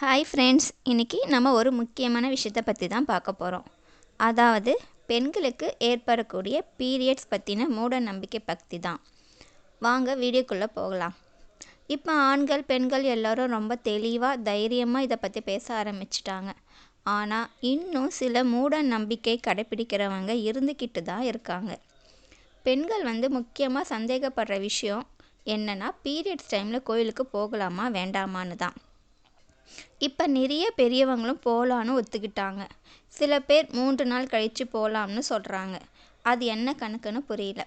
Hi friends இன்றைக்கி நம்ம ஒரு முக்கியமான விஷயத்தை பற்றி தான் பார்க்க போகிறோம் அதாவது பெண்களுக்கு ஏற்படக்கூடிய பீரியட்ஸ் பற்றின மூட நம்பிக்கை பக்தி தான். வாங்க வீடியோக்குள்ளே போகலாம். இப்போ ஆண்கள் பெண்கள் எல்லோரும் ரொம்ப தெளிவாக தைரியமாக இதை பற்றி பேச ஆரம்பிச்சிட்டாங்க. ஆனால் இன்னும் சில மூட நம்பிக்கை கடைப்பிடிக்கிறவங்க இருந்துக்கிட்டு தான் இருக்காங்க. பெண்கள் வந்து முக்கியமாக சந்தேகப்படுற விஷயம் என்னென்னா பீரியட்ஸ் டைமில் கோயிலுக்கு போகலாமா வேண்டாமான்னு தான். இப்போ நிறைய பெரியவங்களும் போகலான்னு ஒத்துக்கிட்டாங்க. சில பேர் மூன்று நாள் கழித்து போகலாம்னு சொல்கிறாங்க அது என்ன கணக்குன்னு புரியல.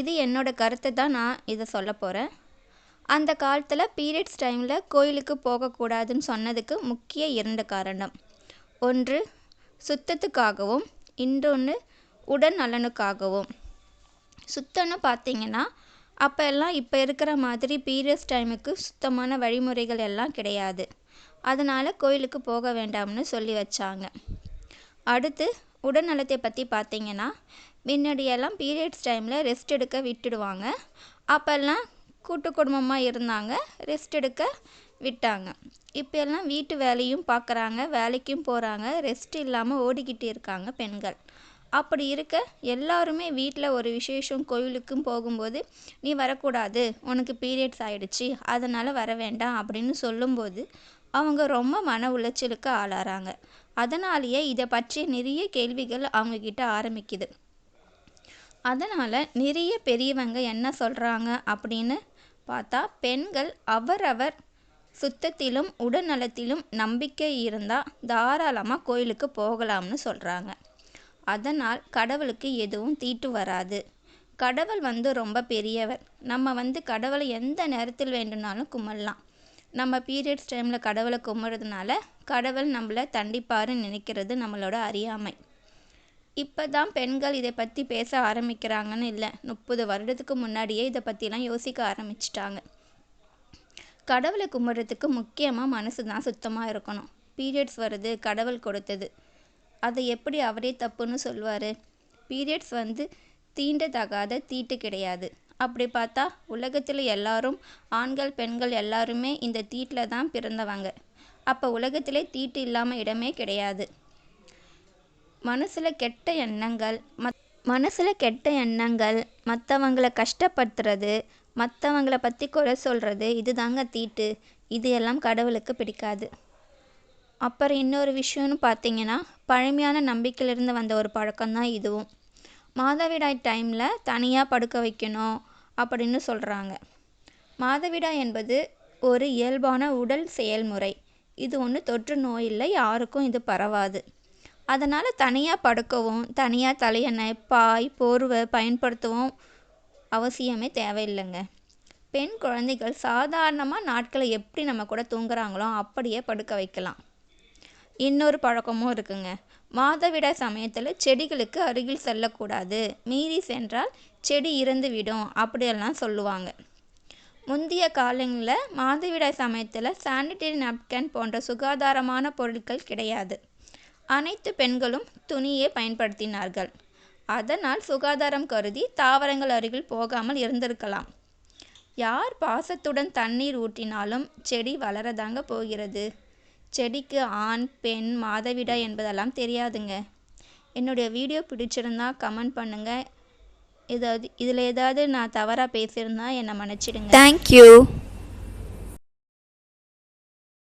இது என்னோடய கருத்தை தான் நான் இதை சொல்ல போகிறேன் அந்த காலத்தில் பீரியட்ஸ் டைமில் கோயிலுக்கு போகக்கூடாதுன்னு சொன்னதுக்கு முக்கிய இரண்டு காரணம். ஒன்று சுத்தத்துக்காகவும் இன்னொன்று உடல் நலனுக்காகவும். சுத்தம்னு பார்த்தீங்கன்னா அப்போ எல்லாம் இப்போ இருக்கிற மாதிரி பீரியட்ஸ் டைமுக்கு சுத்தமான வழிமுறைகள் எல்லாம் கிடையாது. அதனால் கோயிலுக்கு போக வேண்டாம்னு சொல்லி வச்சாங்க. அடுத்து உடல்நலத்தை பற்றி பார்த்தீங்கன்னா முன்னாடியெல்லாம் பீரியட்ஸ் டைமில் ரெஸ்ட் எடுக்க விட்டுடுவாங்க. அப்போல்லாம் கூட்டு குடும்பமாக இருந்தாங்க ரெஸ்ட் எடுக்க விட்டாங்க. இப்போ எல்லாம் வீட்டு வேலையும் பார்க்குறாங்க வேலைக்கும் போகிறாங்க ரெஸ்ட் இல்லாமல் ஓடிக்கிட்டு இருக்காங்க பெண்கள். அப்படி இருக்க எல்லாருமே வீட்டில் ஒரு விசேஷம் கோயிலுக்கும் போகும்போது நீ வரக்கூடாது உனக்கு பீரியட்ஸ் ஆகிடுச்சி அதனால் வர வேண்டாம் அப்படின்னு சொல்லும்போது அவங்க ரொம்ப மன உளைச்சலுக்கு ஆளாகிறாங்க அதனாலேயே இதை பற்றி நிறைய கேள்விகள் அவங்கக்கிட்ட ஆரம்பிக்குது. அதனால் நிறைய பெரியவங்க என்ன சொல்கிறாங்க அப்படின்னு பார்த்தா பெண்கள் அவரவர் சுத்தத்திலும் உடல்நலத்திலும் நம்பிக்கை இருந்தால் தாராளமாக கோயிலுக்கு போகலாம்னு சொல்கிறாங்க அதனால் கடவுளுக்கு எதுவும் தீட்டு வராது. கடவுள் வந்து ரொம்ப பெரியவர். நம்ம வந்து கடவுளை எந்த நேரத்தில் வேண்டும்னாலும் கும்பிடலாம். நம்ம பீரியட்ஸ் டைமில் கடவுளை கும்பிட்றதுனால கடவுள் நம்மளை தண்டிப்பாருன்னு நினைக்கிறது நம்மளோட அறியாமை. இப்போ தான் பெண்கள் இதை பற்றி பேச ஆரம்பிக்கிறாங்கன்னு இல்லை. முப்பது வருடத்துக்கு முன்னாடியே இதை பற்றிலாம் யோசிக்க ஆரம்பிச்சிட்டாங்க. கடவுளை கும்பிட்றதுக்கு முக்கியமாக மனசு தான் சுத்தமாக இருக்கணும். பீரியட்ஸ் வருது கடவுள் கொடுத்தது. அதை எப்படி அவரே தப்புன்னு சொல்லுவார்? பீரியட்ஸ் வந்து தீண்டத்தகாத தீட்டு கிடையாது. அப்படி பார்த்தா உலகத்தில் எல்லாரும் ஆண்கள் பெண்கள் எல்லாருமே இந்த தீட்டில் தான் பிறந்தவங்க. அப்போ உலகத்திலே தீட்டு இல்லாமல் இடமே கிடையாது. மனசில் கெட்ட எண்ணங்கள் மத் மனசில் கெட்ட எண்ணங்கள் மற்றவங்களை கஷ்டப்படுத்துறது மற்றவங்கள பற்றி குறை சொல்கிறது இது தாங்க தீட்டு. இது எல்லாம் கடவுளுக்கு பிடிக்காது. அப்புறம் இன்னொரு விஷயம்னு பார்த்தீங்கன்னா பழமையான நம்பிக்கையிலிருந்து வந்த ஒரு பழக்கம்தான் இதுவும். மாதவிடாய் டைமில் தனியாக படுக்க வைக்கணும் அப்படின்னு சொல்கிறாங்க மாதவிடாய் என்பது ஒரு இயல்பான உடல் செயல்முறை. இது ஒன்று தொற்று நோய் இல்லை யாருக்கும் இது பரவாது. அதனால் தனியாக படுக்கவும் தனியாக தலையணை பாய் போர்வை பயன்படுத்தவும் அவசியமே தேவையில்லைங்க. பெண் குழந்தைகள் சாதாரணமாக நாட்களை எப்படி நம்ம கூட தூங்குறாங்களோ அப்படியே படுக்க வைக்கலாம். இன்னொரு பழக்கமும் இருக்குங்க. மாதவிடாய் சமயத்தில் செடிகளுக்கு அருகில் செல்லக்கூடாது. மீறி சென்றால் செடி இறந்துவிடும் அப்படியெல்லாம் சொல்லுவாங்க. முந்தைய காலங்களில் மாதவிடாய் சமயத்தில் சானிட்டரி நாப்கின் போன்ற சுகாதாரமான பொருட்கள் கிடையாது. அனைத்து பெண்களும் துணியே பயன்படுத்தினார்கள். அதனால் சுகாதாரம் கருதி தாவரங்கள் அருகில் போகாமல் இருந்திருக்கலாம். யார் பாசத்துடன் தண்ணீர் ஊற்றினாலும் செடி வளரதாங்க போகிறது. செடிக்கு ஆண் பெண் மாதவிடாய் என்பதெல்லாம் தெரியாதுங்க. என்னுடைய வீடியோ பிடிச்சிருந்தா கமெண்ட் பண்ணுங்கள் ஏதாவது இதில் ஏதாவது நான் தவறாக பேசியிருந்தா என்னை மன்னிச்சிடுங்க. தேங்க்யூ